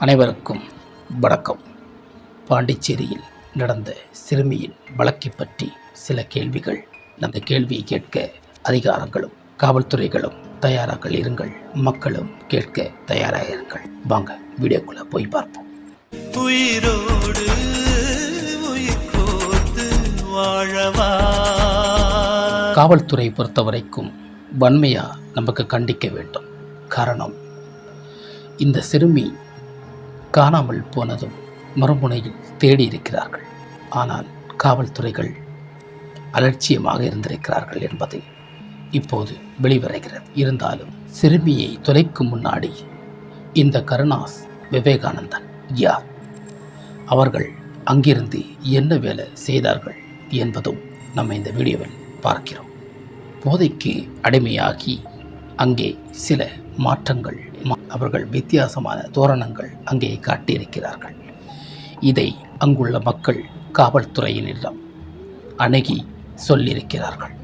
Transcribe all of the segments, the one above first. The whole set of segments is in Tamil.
அனைவருக்கும் வணக்கம். பாண்டிச்சேரியில் நடந்த சிறுமியின் வழக்கை பற்றி சில கேள்விகள். அந்த கேள்வியை கேட்க அதிகாரங்களும் காவல்துறைகளும் தயாராக இருங்கள். மக்களும் கேட்க தயாராக இருங்கள். வாங்க வீடியோக்குள்ள போய் பார்ப்போம். உயிரோடு வாழவா? காவல்துறை பொறுத்தவரைக்கும் வன்மையா நமக்கு கண்டிக்க வேண்டும். காரணம் இந்த சிறுமி காணாமல் போனதும் மறுமுனையில் தேடி இருக்கிறார்கள் ஆனால் காவல்துறைகள் அலட்சியமாக இருந்திருக்கிறார்கள் என்பது இப்போது வெளிவருகிறது. இருந்தாலும் சிறுமியை தொலைக்கும் முன்னாடி இந்த கருணாஸ் விவேகானந்தன் யார்? அவர்கள் அங்கிருந்து என்ன வேலை செய்தார்கள் என்பதும் நம்ம இந்த வீடியோவில் பார்க்கிறோம். போதைக்கு அடிமையாகி அங்கே சில மாற்றங்கள் அவர்கள் வித்தியாசமான தோரணங்கள் அங்கே காட்டியிருக்கிறார்கள். இதை அங்குள்ள மக்கள் காவல்துறையினரிடம் அணுகி சொல்லியிருக்கிறார்கள்.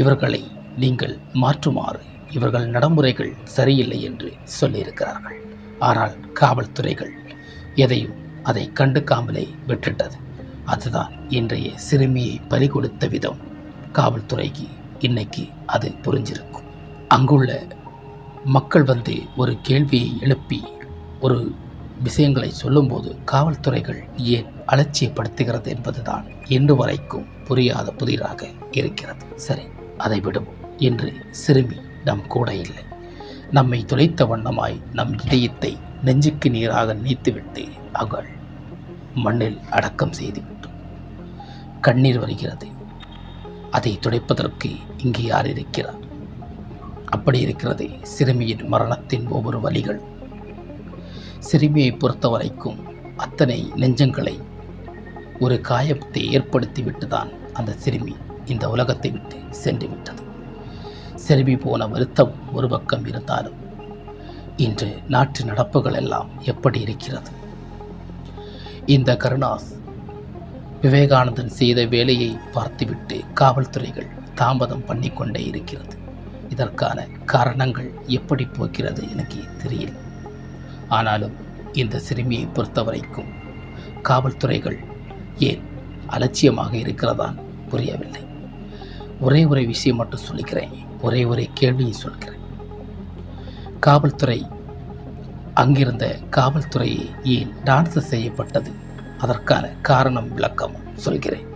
இவர்களை நீங்கள் மாற்றுமாறு இவர்கள் நடைமுறைகள் சரியில்லை என்று சொல்லியிருக்கிறார்கள். ஆனால் காவல்துறைகள் எதையும் அதை கண்டுக்காமலே விட்டுட்டது. அதுதான் இன்றைய சிறுமியை பறிகொடுத்த விதம். காவல்துறைக்கு இன்னைக்கு அது புரிஞ்சிருக்கும். அங்குள்ள மக்கள் வந்து ஒரு கேள்வியை எழுப்பி ஒரு விஷயங்களை சொல்லும்போது காவல்துறைகள் ஏன் அலட்சியப்படுத்துகிறது என்பதுதான் இன்று வரைக்கும் புரியாத புதிராக இருக்கிறது. சரி அதை விடுவோம். என்று சிறுமி நம் கூட இல்லை. நம்மை துளைத்த வண்ணமாய் நம் இதயத்தை நெஞ்சுக்கு நீராக நீத்துவிட்டு அவள் மண்ணில் அடக்கம் செய்துவிட்டோம். கண்ணீர் வருகிறது. அதை துடைப்பதற்கு இங்கே யார் இருக்கிறார்? அப்படி இருக்கிறது. சிறுமியின் மரணத்தின் ஒவ்வொரு வழிகள். சிறுமியை பொறுத்தவரைக்கும் அத்தனை நெஞ்சங்களை ஒரு காயத்தை ஏற்படுத்திவிட்டு தான் அந்த சிறுமி இந்த உலகத்தை விட்டு சென்று விட்டது. சிறுமி போன வருத்தம் ஒரு பக்கம் இருந்தாலும் இன்று நாட்டு நடப்புகள் எல்லாம் எப்படி இருக்கிறது? இந்த கருணாஸ் விவேகானந்தன் செய்த வேலையை பார்த்துவிட்டு காவல்துறைகள் தாமதம் பண்ணிக்கொண்டே இருக்கிறது. இதற்கான காரணங்கள் எப்படி போகிறது எனக்கு தெரியல. ஆனாலும் இந்த சிறுமியை பொறுத்தவரைக்கும் காவல்துறைகள் ஏன் அலட்சியமாக இருக்கிறதான் புரியவில்லை. ஒரே ஒரு விஷயம் மட்டும் சொல்லிக்கிறேன் ஒரே ஒரே கேள்வியை சொல்கிறேன். காவல்துறை அங்கிருந்த காவல்துறையை ஏன் டான்ஸ் செய்யப்பட்டது? அதற்கான காரணம் விளக்கமும் சொல்கிறேன்.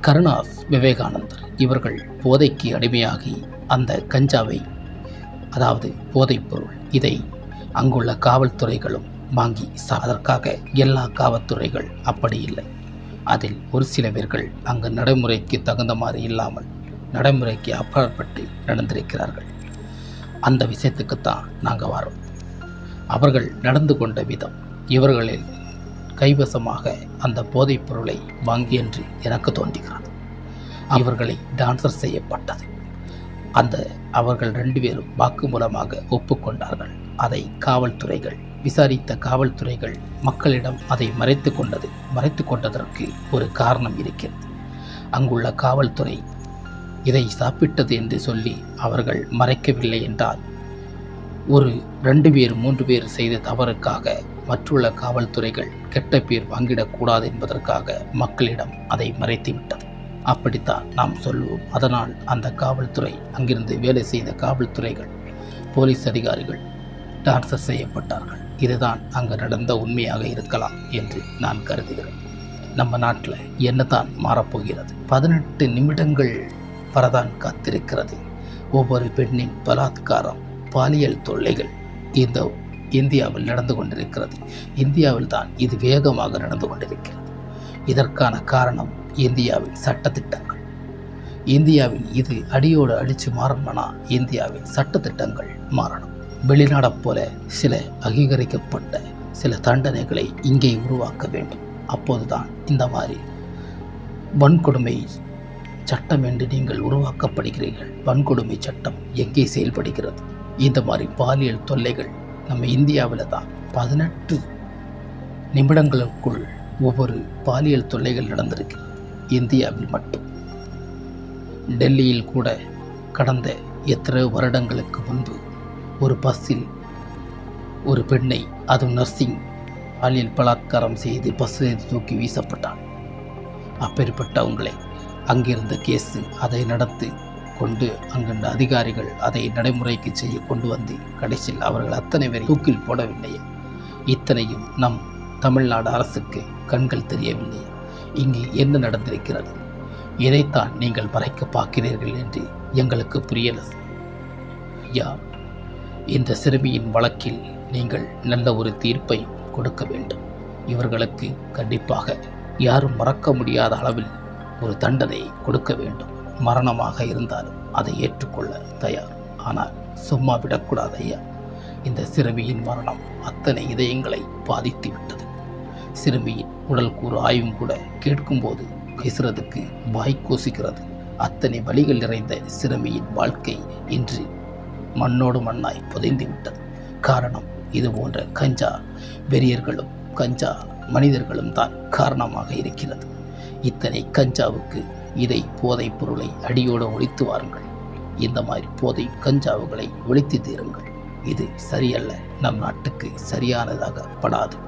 கருணாஸ் விவேகானந்தர் இவர்கள் போதைக்கு அடிமையாகி அந்த கஞ்சாவை அதாவது போதைப்பொருள் இதை அங்குள்ள காவல்துறைகளும் வாங்கி சா- அதற்காக எல்லா காவல்துறைகள் அப்படி இல்லை. அதில் ஒரு சில பேர்கள் அங்கு நடைமுறைக்கு தகுந்த மாதிரி இல்லாமல் நடைமுறைக்கு அப்பாற்பட்டு நடந்திருக்கிறார்கள். அந்த விஷயத்துக்குத்தான் நாங்கள் வரோம். அவர்கள் நடந்து கொண்ட விதம் இவர்களில் கைவசமாக அந்த போதைப் பொருளை வாங்கி என்று எனக்கு தோன்றுகிறது. இவர்களை டான்சர் செய்யப்பட்டது. அந்த அவர்கள் ரெண்டு பேரும் வாக்குமூலமாக ஒப்புக்கொண்டார்கள். அதை காவல்துறைகள் விசாரித்த காவல்துறைகள் மக்களிடம் அதை மறைத்து கொண்டது மறைத்து கொண்டதற்கு ஒரு காரணம் இருக்கிறது. அங்குள்ள காவல்துறை இதை சாப்பிட்டது என்று சொல்லி அவர்கள் மறைக்கவில்லை என்றால் ஒரு ரெண்டு பேர் மூன்று பேர் செய்த தவறுக்காக மற்றுள்ள காவல்துறைகள் கெட்ட பேர் வாங்கிடக்கூடாது என்பதற்காக மக்களிடம் அதை மறைத்து விட்டது அப்படித்தான் நாம் சொல்லுவோம். அதனால் அந்த காவல்துறை அங்கிருந்து வேலை செய்த காவல்துறைகள் போலீஸ் அதிகாரிகள் டார்ச்சர் செய்யப்பட்டார்கள். இதுதான் அங்கு நடந்த உண்மையாக இருக்கலாம் என்று நான் கருதுகிறேன். நம்ம நாட்டில் என்னதான் மாறப்போகிறது? பதினெட்டு நிமிடங்கள் வரதான் காத்திருக்கிறது. ஒவ்வொரு பெண்ணின் பலாத்காரம் பாலியல் தொல்லைகள் இந்த இந்தியாவில் நடந்து கொண்டிருக்கிறது. இந்தியாவில் தான் இது வேகமாக நடந்து கொண்டிருக்கிறது. இதற்கான காரணம் இந்தியாவின் சட்டத்திட்டங்கள். இந்தியாவில் இது அடியோடு அடித்து மாறணும்னா சட்ட சட்டத்திட்டங்கள் மாறணும். வெளிநாடை போல சில அங்கீகரிக்கப்பட்ட சில தண்டனைகளை இங்கே உருவாக்க வேண்டும். அப்போதுதான் இந்த மாதிரி வன்கொடுமை சட்டம் என்று நீங்கள் உருவாக்கப்படுகிறீர்கள். வன்கொடுமை சட்டம் எங்கே செயல்படுகிறது? இந்த மாதிரி பாலியல் தொல்லைகள் நம்ம இந்தியாவில் தான் பதினெட்டு நிமிடங்களுக்குள் ஒவ்வொரு பாலியல் தொல்லைகள் நடந்திருக்கு. இந்தியாவில் மட்டும். டெல்லியில் கூட கடந்த எத்தனை வருடங்களுக்கு முன்பு ஒரு பஸ்ஸில் ஒரு பெண்ணை அதுவும் நர்சிங் பாலியல் பலாத்காரம் செய்து பஸ்ஸிலிருந்து தூக்கி வீசப்பட்டான். அப்பேற்பட்டவங்களை அங்கிருந்த கேஸு அதை நடத்தி கொண்டு அங்குள்ள அதிகாரிகள் அதை நடைமுறைக்கு செய்ய கொண்டு வந்து கடைசியில் அவர்கள் அத்தனை பேரை தூக்கில் போடவில்லையே. இத்தனையும் நம் தமிழ்நாடு அரசுக்கு கண்கள் தெரியவில்லையே. இங்கு என்ன நடந்திருக்கிறது? இதைத்தான் நீங்கள் மறைக்க பார்க்கிறீர்கள் என்று எங்களுக்கு புரியல. ஐயா இந்த சிறுமியின் வழக்கில் நீங்கள் நல்ல ஒரு தீர்ப்பை கொடுக்க வேண்டும். இவர்களுக்கு கண்டிப்பாக யாரும் மறக்க முடியாத அளவில் ஒரு தண்டனை கொடுக்க வேண்டும். மரணமாக இருந்தாலும் அதை ஏற்றுக்கொள்ள தயார். ஆனால் சும்மா விடக்கூடாது ஐயா. இந்த சிறுமியின் மரணம் அத்தனை இதயங்களை பாதித்து விட்டது. சிறுமியின் உடல் கூறு ஆய்வும் கூட கேட்கும்போது பேசுறதுக்கு வாய் கூசுகிறது அத்தனை வழிகள் நிறைந்த சிறுமியின் வாழ்க்கை இன்று மண்ணோடு மண்ணாய் புதைந்து விட்டது. காரணம் இது போன்ற கஞ்சா வெறியர்களும் கஞ்சா மனிதர்களும் தான் காரணமாக இருக்கிறது. இத்தனை கஞ்சாவுக்கு இதை போதைப் பொருளை அடியோடு ஒழித்து வாருங்கள். இந்த மாதிரி போதை கஞ்சாவுகளை ஒழித்து தீருங்கள். இது சரியல்ல. நம் நாட்டுக்கு சரியானதாக படாது.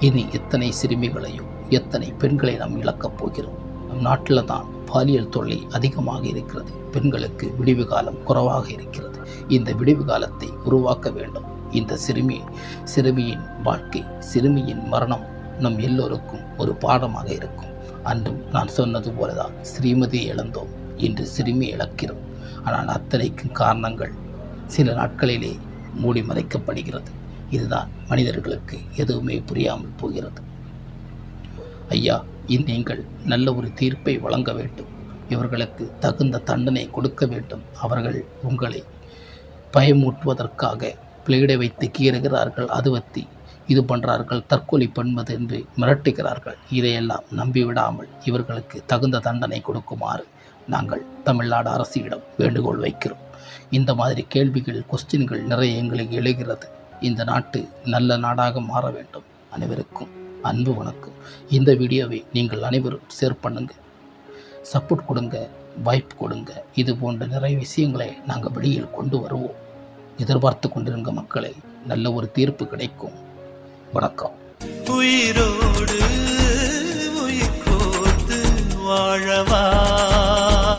இனி எத்தனை சிறுமிகளையும் எத்தனை பெண்களை நாம் இழக்கப் போகிறோம்? நம் நாட்டில் தான் பாலியல் தொல்லை அதிகமாக இருக்கிறது. பெண்களுக்கு விடிவு காலம் குறைவாக இருக்கிறது. இந்த விடிவு காலத்தை உருவாக்க வேண்டும். இந்த சிறுமி சிறுமியின் வாழ்க்கை சிறுமியின் மரணம் நம் எல்லோருக்கும் ஒரு பாடமாக இருக்கும். அன்றும் நான் சொன்னது போலதான் ஸ்ரீமதி இழந்தோம். இன்று சிறுமி இழக்கிறோம். ஆனால் அத்தனைக்கும் காரணங்கள் சில நாட்களிலே மூடி மறைக்கப்படுகிறது. இதுதான் மனிதர்களுக்கு எதுவுமே புரியாமல் போகிறது. ஐயா நீங்கள் நல்ல ஒரு தீர்ப்பை வழங்க வேண்டும். இவர்களுக்கு தகுந்த தண்டனை கொடுக்க வேண்டும். அவர்கள் உங்களை பயமூட்டுவதற்காக பிளேடை வைத்து கீறுகிறார்கள் அதுவத்தி இது பண்ணுறார்கள் தற்கொலை பண்பது என்று மிரட்டுகிறார்கள். இதையெல்லாம் நம்பிவிடாமல் இவர்களுக்கு தகுந்த தண்டனை கொடுக்குமாறு நாங்கள் தமிழ்நாடு அரசிடம் வேண்டுகோள் வைக்கிறோம். இந்த மாதிரி கேள்விகள் கொஸ்டின்கள் நிறைய எங்களுக்கு எழுகிறது. இந்த நாட்டு நல்ல நாடாக மாற வேண்டும். அனைவருக்கும் அன்பு வணக்கம். இந்த வீடியோவை நீங்கள் அனைவரும் ஷேர் பண்ணுங்கள் சப்போர்ட் கொடுங்க வாய்ப்பு கொடுங்க. இது போன்ற நிறைய விஷயங்களை நாங்கள் வெளியில் கொண்டு வருவோம். எதிர்பார்த்து கொண்டிருங்க மக்களை நல்ல ஒரு தீர்ப்பு கிடைக்கும். வணக்கம். உயிரோடு உயிர் கோர்த்து வாழவா?